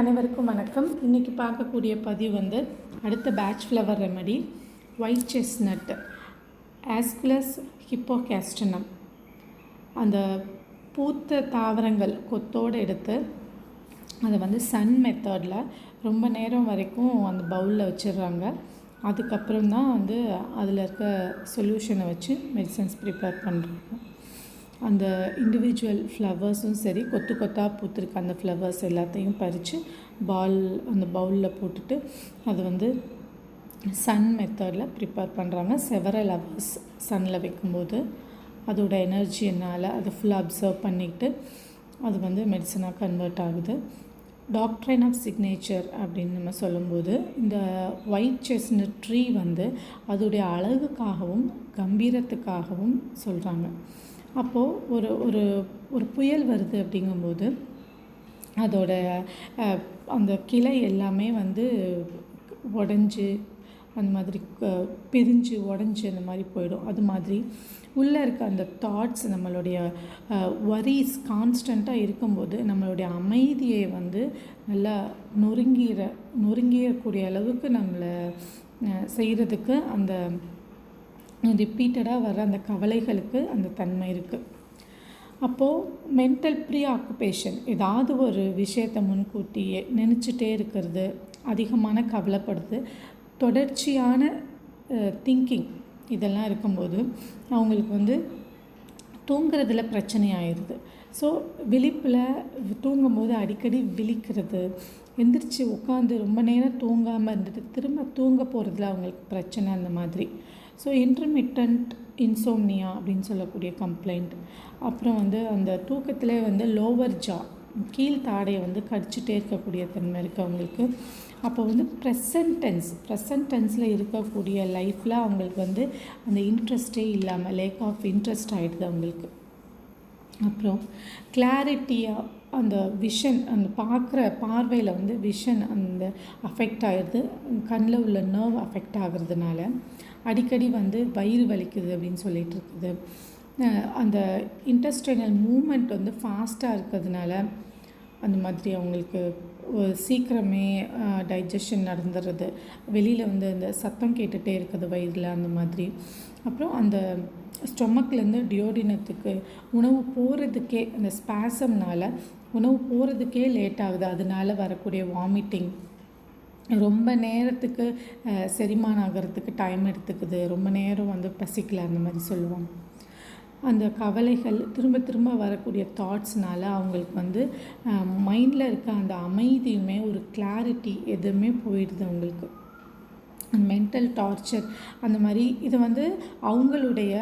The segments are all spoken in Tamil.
அனைவருக்கும் வணக்கம். இன்றைக்கி பார்க்கக்கூடிய பதிவு வந்து அடுத்த Bach flower remedy white chestnut aesculus hippocastanum அந்த பூத்த தாவரங்கள் கொத்தோடு எடுத்து அதை வந்து சன் மெத்தடில் ரொம்ப நேரம் வரைக்கும் அந்த பவுலில் வச்சிடுறாங்க. அதுக்கப்புறம் தான் வந்து அதில் இருக்க சொல்யூஷனை வச்சு மெடிசன்ஸ் ப்ரிப்பேர் பண்ணுறாங்க அந்த இண்டிவிஜுவல் ஃப்ளவர்ஸும் சரி கொத்து கொத்தாக பூத்துருக்க அந்த ஃப்ளவர்ஸ் எல்லாத்தையும் பறித்து பால் அந்த பவுலில் போட்டுட்டு அது வந்து சன் மெத்தடில் ப்ரிப்பேர் பண்ணுறாங்க செவரல் ஹவர்ஸ் சன்னில் வைக்கும்போது அதோட எனர்ஜினால் அதை ஃபுல்லாக அப்சர்வ் பண்ணிக்கிட்டு அது வந்து மெடிசனாக கன்வெர்ட் ஆகுது. டாக்ட்ரைன் ஆஃப் சிக்னேச்சர் அப்படின்னு நம்ம சொல்லும்போது இந்த ஒயிட் செஸ்னட் ட்ரீ வந்து அதோடைய அழகுக்காகவும் கம்பீரத்துக்காகவும் சொல்கிறாங்க அப்போது ஒரு ஒரு ஒரு புயல் வருது அப்படிங்கும்போது அதோட அந்த கிளை எல்லாமே வந்து உடஞ்சி அந்த மாதிரி க- பிரிஞ்சு உடஞ்சி அந்த மாதிரி போயிடும். அது மாதிரி உள்ளே இருக்க அந்த தாட்ஸ் நம்மளுடைய வரிஸ் கான்ஸ்டண்ட்டாக இருக்கும்போது நம்மளுடைய அமைதியை வந்து நல்லா நொறுங்கிற நொறுங்கிடக்கூடிய அளவுக்கு நம்மளை செய்கிறதுக்கு அந்த ரிப்பீட்டடாக வர அந்த கவலைகளுக்கு அந்த தன்மை இருக்குது அப்போது மென்டல் ப்ரீ ஆக்குபேஷன் ஏதாவது ஒரு விஷயத்தை முன்கூட்டியே நினச்சிட்டே இருக்கிறது அதிகமான கவலைப்படுது தொடர்ச்சியான திங்கிங் இதெல்லாம் இருக்கும்போது அவங்களுக்கு வந்து தூங்குறதுல பிரச்சனை ஆயிடுது ஸோ விழிப்பில் தூங்கும்போது அடிக்கடி விழிக்கிறது. எந்திரிச்சு உட்காந்து ரொம்ப நேரம் தூங்காமல் இருந்துட்டு திரும்ப தூங்க போகிறதுல அவங்களுக்கு பிரச்சனை அந்த மாதிரி. ஸோ இன்டர்மிட்டன்ட் இன்சோம்னியா அப்படின்னு சொல்லக்கூடிய கம்ப்ளைண்ட் அப்புறம் வந்து அந்த தூக்கத்திலே வந்து லோவர் ஜா கீழ் தாடையை வந்து கடிச்சிட்டே இருக்கக்கூடிய தன்மை இருக்கவங்களுக்கு அப்போ வந்து ப்ரெசன்டென்ஸ் ப்ரெசன்டென்ஸில் ப்ரெசன்ட் டென்ஸில் இருக்கக்கூடிய லைஃப்பில் அவங்களுக்கு வந்து அந்த இன்ட்ரெஸ்டே இல்லாமல் லேக் ஆஃப் இன்ட்ரெஸ்ட் ஆகிடுது அவங்களுக்கு. அப்புறம் கிளாரிட்டியாக அந்த விஷன் அந்த பார்க்குற பார்வையில் வந்து விஷன் அந்த அஃபெக்ட் ஆகிடுது கண்ணில் உள்ள நர்வ் அஃபெக்ட் ஆகுறதுனால அடிக்கடி வந்து வயிறு வலிக்குது அப்படின்னு சொல்லிட்டு இருக்குது. அந்த இன்டஸ்டைனல் மூமெண்ட் வந்து ஃபாஸ்ட்டாக இருக்கிறதுனால அந்த மாதிரி அவங்களுக்கு சீக்கிரமே டைஜஷன் நடந்துடுறது வெளியில் வந்து இந்த சத்தம் கேட்டுகிட்டே இருக்குது வயிறில் அந்த மாதிரி. அப்புறம் அந்த ஸ்டொமக்லேருந்து டியோடினத்துக்கு உணவு போகிறதுக்கே அந்த ஸ்பாசம்னால உணவு போகிறதுக்கே லேட் ஆகுது. அதனால வரக்கூடிய வாமிட்டிங். ரொம்ப நேரத்துக்கு செரிமானம் ஆகிறதுக்கு டைம் எடுத்துக்குது. ரொம்ப நேரம் வந்து பசிக்கல அந்த மாதிரி சொல்லுவாங்க. அந்த கவலைகள் திரும்ப திரும்ப வரக்கூடிய தாட்ஸ்னால அவங்களுக்கு வந்து மைண்டில் இருக்க அந்த அமைதியுமே ஒரு கிளாரிட்டி எதுவுமே போயிடுது அவங்களுக்கு. மென்டல் டார்ச்சர் அந்த மாதிரி இது வந்து அவங்களுடைய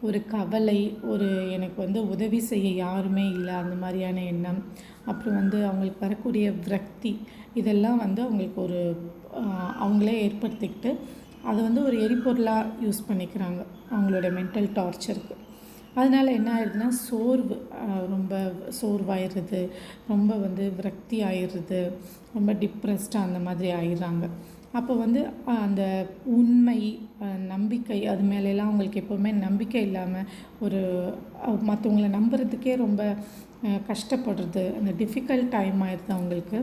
ஒரு கவலை ஒரு எனக்கு வந்து உதவி செய்ய யாருமே இல்லை அந்த மாதிரியான எண்ணம். அப்புறம் வந்து அவங்களுக்கு வரக்கூடிய விரக்தி இதெல்லாம் வந்து அவங்களுக்கு ஒரு அவங்களே ஏற்படுத்திக்கிட்டு அதை வந்து ஒரு எரிபொருளாக யூஸ் பண்ணிக்கிறாங்க அவங்களோட மென்டல் டார்ச்சருக்கு அதனால் என்ன ஆயிடுதுன்னா சோர்வு ரொம்ப சோர்வாயிடுறது ரொம்ப வந்து விரக்தி ஆயிடுறது ரொம்ப டிப்ரெஸ்டாக அந்த மாதிரி ஆயிடுறாங்க. அப்போ வந்து அந்த உண்மை நம்பிக்கை அது மேலெலாம் அவங்களுக்கு எப்போவுமே நம்பிக்கை இல்லாமல் ஒரு மற்றவங்கள நம்புறதுக்கே ரொம்ப கஷ்டப்படுறது அந்த டிஃபிகல்ட் டைம் ஆயிடுது அவங்களுக்கு.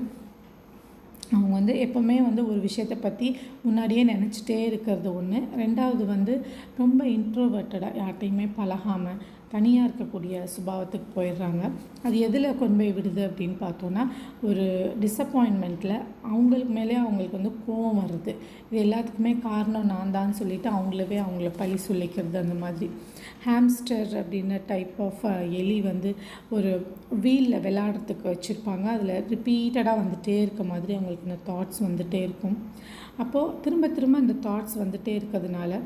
அவங்க வந்து எப்போவுமே வந்து ஒரு விஷயத்தை பற்றி முன்னாடியே நினச்சிட்டே இருக்கிறது ஒன்று ரெண்டாவது வந்து ரொம்ப இன்ட்ரோவர்ட்டடாக யார்கிட்டையுமே பழகாமல் தனியாக இருக்கக்கூடிய சுபாவத்துக்கு போயிடுறாங்க. அது எதில் கொண்டு போய் விடுது அப்படின்னு பார்த்தோன்னா ஒரு டிசப்பாயின்மெண்ட்டில் அவங்களுக்கு மேலே அவங்களுக்கு வந்து கோவம் வருது. இது எல்லாத்துக்குமே காரணம் நான் தான் சொல்லிவிட்டு அவங்களவே அவங்கள பழி சொல்லிக்கிறது அந்த மாதிரி. ஹாம்ஸ்டர் அப்படின்ன டைப் ஆஃப் எலி வந்து ஒரு வீலில் விளையாடுறதுக்கு வச்சுருப்பாங்க. அதில் ரிப்பீட்டடாக வந்துகிட்டே இருக்க மாதிரி அவங்களுக்கு இந்த தாட்ஸ் வந்துட்டே இருக்கும். அப்போது திரும்ப திரும்ப அந்த தாட்ஸ் வந்துட்டே இருக்கிறதுனால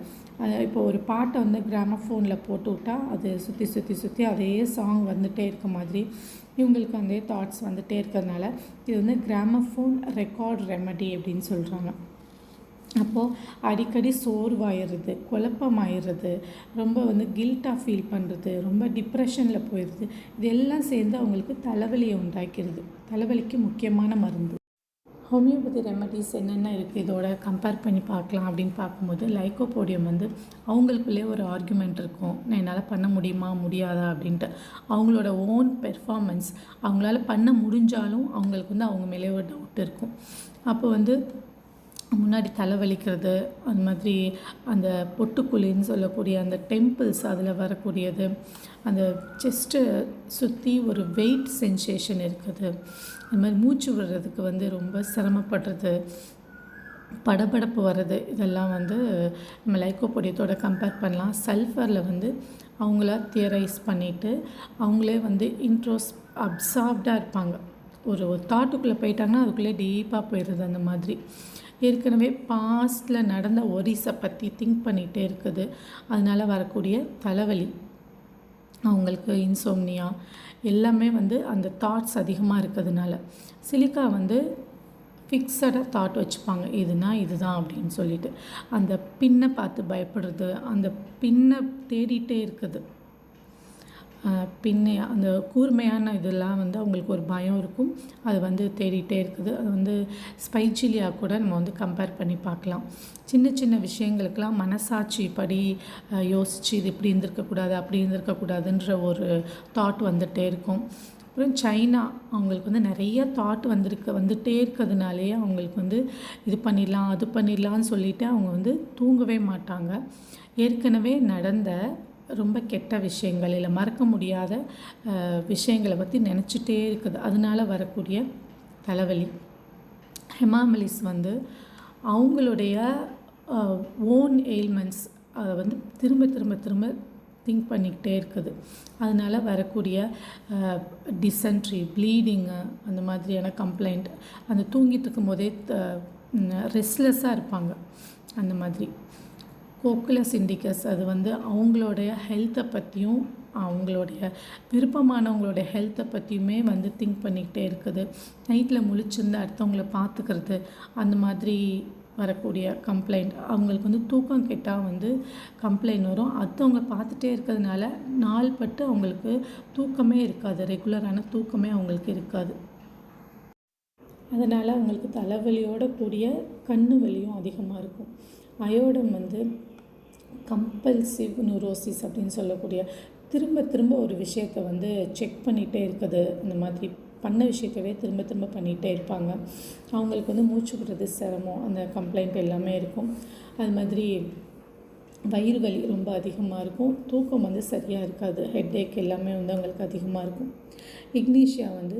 இப்போ ஒரு பாட்டை வந்து கிராமஃபோனில் போட்டு விட்டா அது சுற்றி சுற்றி சுற்றி அதே சாங் வந்துகிட்டே இருக்க மாதிரி இவங்களுக்கு அதே தாட்ஸ் வந்துகிட்டே இருக்கிறதுனால இது வந்து கிராமஃபோன் ரெக்கார்ட் ரெமடி அப்படின்னு சொல்கிறாங்க அப்போது அடிக்கடி சோர்வாயிடுறது குழப்பமாயிடுறது ரொம்ப வந்து கில்ட்டாக ஃபீல் பண்ணுறது ரொம்ப டிப்ரெஷனில் போயிடுது இதெல்லாம் சேர்ந்து அவங்களுக்கு தலைவலியை உண்டாக்கிடுது தலைவலிக்கு முக்கியமான மருந்து. ஹோமியோபதி ரெமடிஸ் என்னென்ன இருக்குது இதோட கம்பேர் பண்ணி பார்க்கலாம் அப்படின்னு பார்க்கும்போது லைக்கோபோடியம் வந்து அவங்களுக்குள்ளே ஒரு ஆர்குமெண்ட் இருக்கும். நான் என்னால் பண்ண முடியுமா முடியாதா அப்படின்ட்டு. அவங்களோட ஓன் பெர்ஃபார்மன்ஸ் அவங்களால பண்ண முடிஞ்சாலும் அவங்களுக்கு வந்து அவங்க மேலே ஒரு டவுட் இருக்கும். அப்போ வந்து முன்னாடி தலைவலிக்கிறது அந்த மாதிரி அந்த பொட்டுக்குழின்னு சொல்லக்கூடிய அந்த டெம்பிள்ஸ் அதில் வரக்கூடியது. அந்த செஸ்ட்டு சுற்றி ஒரு வெயிட் சென்சேஷன் இருக்குது. அது மாதிரி மூச்சு விடுறதுக்கு வந்து ரொம்ப சிரமப்படுறது. படபடப்பு வர்றது இதெல்லாம் வந்து நம்ம லைக்கோபொடியத்தோட கம்பேர் பண்ணலாம். சல்ஃபரில் வந்து அவங்கள தியரைஸ் பண்ணிவிட்டு அவங்களே வந்து இன்ட்ரோஸ் அப்சார்ப்டாக இருப்பாங்க. ஒரு ஒரு தாட்டுக்குள்ளே போயிட்டாங்கன்னா அதுக்குள்ளே டீப்பாக போயிடுது அந்த மாதிரி. ஏற்கனவே பாஸ்டில் நடந்த ஒரிஸை பற்றி திங்க் பண்ணிகிட்டே இருக்குது. அதனால் வரக்கூடிய தலைவலி அவங்களுக்கு இன்சோம்னியா எல்லாமே வந்து அந்த தாட்ஸ் அதிகமாக இருக்கிறதுனால. சிலிக்கா வந்து ஃபிக்ஸடாக தாட் வச்சுப்பாங்க. இதுனா இதுதான் அப்படின்னு சொல்லிட்டு. அந்த பின்னை பார்த்து பயப்படுறது அந்த பின்னை தேடிட்டே இருக்குது. பின்னே அந்த கூர்மையான இதெல்லாம் வந்து அவங்களுக்கு ஒரு பயம் இருக்கும். அது வந்து தேடிட்டே இருக்குது. அது வந்து ஸ்பைச்சிலியா கூட நம்ம வந்து கம்பேர் பண்ணி பார்க்கலாம். சின்ன சின்ன விஷயங்களுக்கெல்லாம் மனசாட்சி படி யோசித்து இது இப்படி இருந்திருக்கக்கூடாது அப்படி இருந்திருக்கக்கூடாதுன்ற ஒரு தாட் வந்துகிட்டே இருக்கும். அப்புறம் சைனா அவங்களுக்கு வந்து நிறைய தாட் வந்திருக்கு. வந்துகிட்டே இருக்கிறதுனாலேயே அவங்களுக்கு வந்து இது பண்ணிடலாம் அது பண்ணிடலான்னு சொல்லிவிட்டு அவங்க வந்து தூங்கவே மாட்டாங்க. ஏற்கனவே நடந்த ரொம்ப கெட்ட விஷயங்கள் இல்லை மறக்க முடியாத விஷயங்களை பற்றி நினச்சிட்டே இருக்குது. அதனால் வரக்கூடிய தலைவலி. ஹெமாமலிஸ் வந்து அவங்களுடைய ஓன் எயில்மெண்ட்ஸ் அதை வந்து திரும்ப திரும்ப திரும்ப திங்க் பண்ணிக்கிட்டே இருக்குது. அதனால் வரக்கூடிய டிசன்ட்ரி ப்ளீடிங்கு அந்த மாதிரியான கம்ப்ளைண்ட் அந்த தூங்கிட்டு இருக்கும் போதே ரெஸ்ட்லெஸ்ஸாக இருப்பாங்க. அந்த மாதிரி. கோகுலஸ் இண்டிகஸ் அது வந்து அவங்களுடைய ஹெல்த்தை பற்றியும் அவங்களுடைய விருப்பமானவங்களுடைய ஹெல்த்தை பற்றியுமே வந்து திங்க் பண்ணிக்கிட்டே இருக்குது. நைட்டில் முழிச்சிருந்து அடுத்தவங்கள பார்த்துக்கிறது அந்த மாதிரி வரக்கூடிய கம்ப்ளைண்ட் அவங்களுக்கு வந்து தூக்கம் கெட்டால் வந்து கம்ப்ளைண்ட் வரும். அடுத்தவங்க பார்த்துட்டே இருக்கிறதுனால நாள் பட்டு அவங்களுக்கு தூக்கமே இருக்காது. ரெகுலரான தூக்கமே அவங்களுக்கு இருக்காது. அதனால் அவங்களுக்கு தலைவலியோட கூடிய கண்ணு வலியும் அதிகமாக இருக்கும். அயோடம் வந்து கம்பல்சிவ் நியூரோசிஸ் அப்படின்னு சொல்லக்கூடிய திரும்ப திரும்ப ஒரு விஷயத்தை வந்து செக் பண்ணிகிட்டே இருக்குது. இந்த மாதிரி பண்ண விஷயத்தவே திரும்ப திரும்ப பண்ணிகிட்டே இருப்பாங்க. அவங்களுக்கு வந்து மூச்சு விடுறது சிரமம் அந்த கம்ப்ளைண்ட் எல்லாமே இருக்கும். அது மாதிரி வயிறு வலி ரொம்ப அதிகமாக இருக்கும். தூக்கம் வந்து சரியாக இருக்காது. ஹெட்டேக் எல்லாமே வந்து அவங்களுக்கு அதிகமாக இருக்கும். இக்னீஷியா வந்து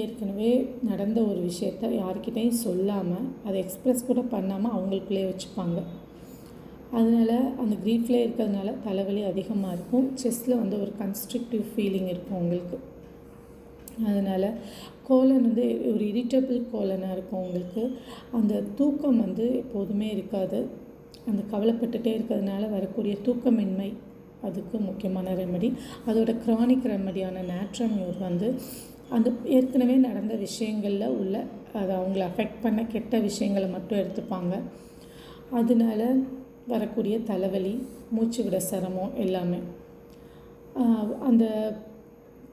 ஏற்கனவே நடந்த ஒரு விஷயத்த யார்கிட்டையும் சொல்லாமல் அதை எக்ஸ்ப்ரெஸ் கூட பண்ணாமல் அவங்களுக்குள்ளே வச்சுப்பாங்க. அதனால் அந்த க்ரீஃப்லே இருக்கிறதுனால தலைவலி அதிகமாக இருக்கும். செஸ்ஸில் வந்து ஒரு கன்ஸ்ட்ரக்டிவ் ஃபீலிங் இருக்கும் உங்களுக்கு. அதனால் கோலன் வந்து ஒரு இரிட்டபிள் கோலனாக இருக்கும் உங்களுக்கு. அந்த தூக்கம் வந்து எப்போதுமே இருக்காது. அந்த கவலைப்பட்டுட்டே இருக்கிறதுனால வரக்கூடிய தூக்கமின்மை அதுக்கு முக்கியமான ரெமடி அதோட க்ரானிக் ரெமடியான நேட்ரமியூர் வந்து அந்த ஏற்கனவே நடந்த விஷயங்களில் உள்ள அதை அவங்கள அஃபெக்ட் பண்ண கெட்ட விஷயங்களை மட்டும் எடுத்துப்பாங்க. அதனால வரக்கூடிய தலைவலி மூச்சு விட சிரமம் எல்லாமே. அந்த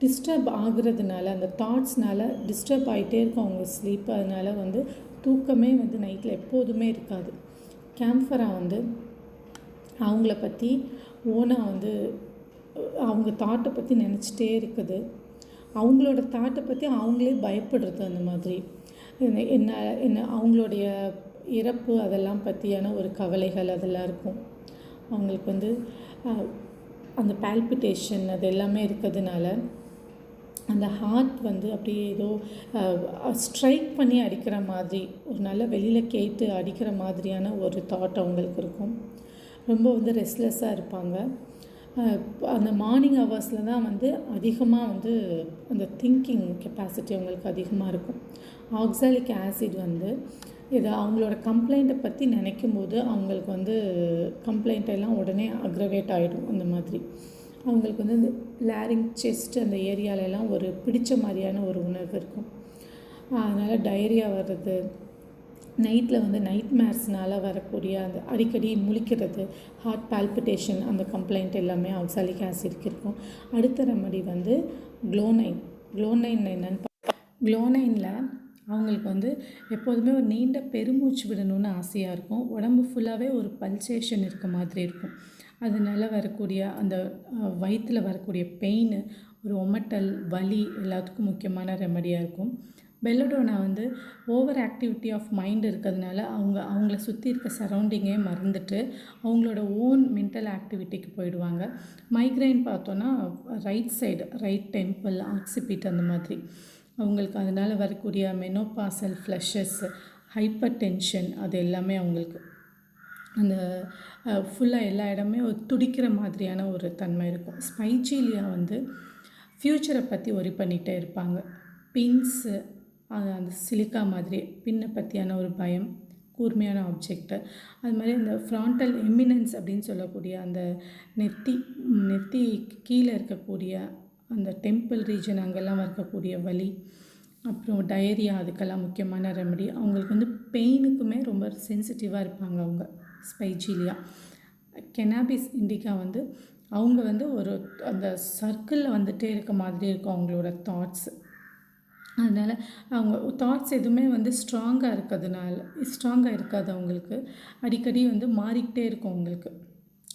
டிஸ்டர்ப் ஆகுறதுனால அந்த தாட்ஸ்னால டிஸ்டர்ப் ஆகிட்டே இருக்கும் அவங்க ஸ்லீப் அதனால் வந்து தூக்கமே வந்து நைட்டில் எப்போதுமே இருக்காது. கேம்ஃபரா வந்து அவங்கள பற்றி ஓனாக வந்து அவங்க தாட்டை பற்றி நினச்சிட்டே இருக்குது. அவங்களோட தாட்டை பற்றி அவங்களே பயப்படுறது அந்த மாதிரி. என்ன என்ன அவங்களுடைய இறப்பு அதெல்லாம் பற்றியான ஒரு கவலைகள் அதெல்லாம் இருக்கும். அவங்களுக்கு வந்து அந்த பால்பிட்டேஷன் அது எல்லாமே இருக்கிறதுனால அந்த ஹார்ட் வந்து அப்படியே ஏதோ ஸ்ட்ரைக் பண்ணி அடிக்கிற மாதிரி ஒரு நல்ல வெளியில் கேட்டு அடிக்கிற மாதிரியான ஒரு தாட் அவங்களுக்கு இருக்கும். ரொம்ப வந்து ரெஸ்ட்லெஸ்ஸாக இருப்பாங்க. அந்த மார்னிங் ஹவர்ஸில் தான் வந்து அதிகமாக வந்து அந்த திங்கிங் கெப்பாசிட்டி அவங்களுக்கு அதிகமாக இருக்கும். ஆக்சாலிக் ஆசிட் வந்து இதை அவங்களோட கம்ப்ளைண்ட்டை பற்றி நினைக்கும் போது அவங்களுக்கு வந்து கம்ப்ளைண்ட் எல்லாம் உடனே அக்ரவேட் ஆகிடும் அந்த மாதிரி. அவங்களுக்கு வந்து இந்த லேரிங் செஸ்ட் அந்த ஏரியாலெல்லாம் ஒரு பிடிச்ச மாதிரியான ஒரு உணர்வு இருக்கும். அதனால் டைரியா வர்றது நைட்டில் வந்து நைட் மேர்ஸ்னால் வரக்கூடிய அந்த அடிக்கடி முழிக்கிறது ஹார்ட் பால்பிட்டேஷன் அந்த கம்ப்ளைண்ட் எல்லாமே ஆக்சாலிக் ஆசிட்க்கு இருக்கும். அடுத்த ரெமடி வந்து க்ளோனைன் க்ளோனைன் என்னன்னு க்ளோனைனில் அவங்களுக்கு வந்து எப்போதுமே ஒரு நீண்ட பெருமூச்சு விடணும்னு ஆசையாக இருக்கும். உடம்பு ஃபுல்லாகவே ஒரு பல்சேஷன் இருக்க மாதிரி இருக்கும். அதனால வரக்கூடிய அந்த வயிற்றில் வரக்கூடிய பெயின் ஒரு ஒமட்டல் வலி எல்லாத்துக்கும் முக்கியமான ரெமடியாக இருக்கும். பெல்லடோனா வந்து ஓவர் ஆக்டிவிட்டி ஆஃப் மைண்ட் இருக்கிறதுனால அவங்க அவங்கள சுற்றி இருக்க சரௌண்டிங்கே மறந்துட்டு அவங்களோட ஓன் மென்டல் ஆக்டிவிட்டிக்கு போயிடுவாங்க. மைக்ரைன் பார்த்தோன்னா right side right temple occiput அந்த மாதிரி. அவங்களுக்கு அதனால் வரக்கூடிய மெனோபாசல் ஃப்ளஷஸ் ஹைப்பர் டென்ஷன் அது எல்லாமே அவங்களுக்கு அந்த ஃபுல்லாக எல்லா இடமே ஒரு துடிக்கிற மாதிரியான ஒரு தன்மை இருக்கும். ஸ்பைஜீலியா வந்து ஃப்யூச்சரை பற்றி ஒரி பண்ணிகிட்டே இருப்பாங்க. பின்ஸு அந்த சிலிக்கா மாதிரி பின்னை பற்றியான ஒரு பயம் கூர்மையான ஆப்ஜெக்ட்டு அது மாதிரி அந்த ஃப்ராண்டல் எமினன்ஸ் அப்படின்னு சொல்லக்கூடிய அந்த நெத்தி நெத்தி கீழே இருக்கக்கூடிய அந்த டெம்பிள் ரீஜன் அங்கெல்லாம் இருக்கக்கூடிய வலி அப்புறம் டயரியா அதுக்கெல்லாம் முக்கியமான ரெமடி அவங்களுக்கு வந்து பெயினுக்குமே ரொம்ப சென்சிட்டிவாக இருப்பாங்க அவங்க ஸ்பைஜிலியா கெனாபிஸ் இண்டிகா வந்து அவங்க வந்து ஒரு அந்த சர்க்கிளில் வந்துகிட்டே இருக்க மாதிரி இருக்கும் அவங்களோட தாட்ஸ் அதனால் அவங்க தாட்ஸ் எதுவுமே வந்து ஸ்ட்ராங்காக இருக்கிறதுனால ஸ்ட்ராங்காக இருக்காது அவங்களுக்கு அடிக்கடி வந்து மாறிக்கிட்டே இருக்கும் அவங்களுக்கு.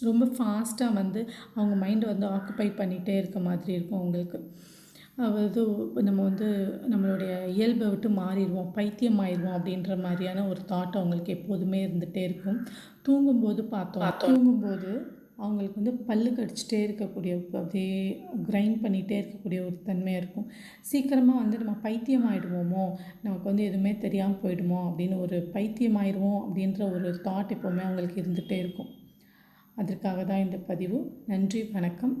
ரொம்ப ஃபாஸ்ட்டாக வந்து அவங்க மைண்டை வந்து ஆக்குப்பை பண்ணிகிட்டே இருக்க மாதிரி இருக்கும் அவங்களுக்கு. அதாவது நம்ம வந்து நம்மளுடைய இயல்பை விட்டு மாறிடுவோம் பைத்தியம் ஆயிடுவோம் அப்படின்ற மாதிரியான ஒரு தாட் அவங்களுக்கு எப்போதுமே இருந்துகிட்டே இருக்கும். தூங்கும்போது பார்த்தோம். தூங்கும்போது அவங்களுக்கு வந்து பல்லு கடிச்சிட்டே இருக்கக்கூடிய அப்படியே கிரைண்ட் பண்ணிகிட்டே இருக்கக்கூடிய ஒரு தன்மையாக இருக்கும். சீக்கிரமாக வந்து நம்ம பைத்தியம் ஆகிடுவோமோ நமக்கு வந்து எதுவுமே தெரியாமல் போயிடுமோ அப்படின்னு ஒரு பைத்தியம் ஆயிடுவோம் அப்படின்ற ஒரு தாட் எப்போவுமே அவங்களுக்கு இருந்துகிட்டே இருக்கும். அதற்காக தான் இந்த பதிவு. நன்றி வணக்கம்.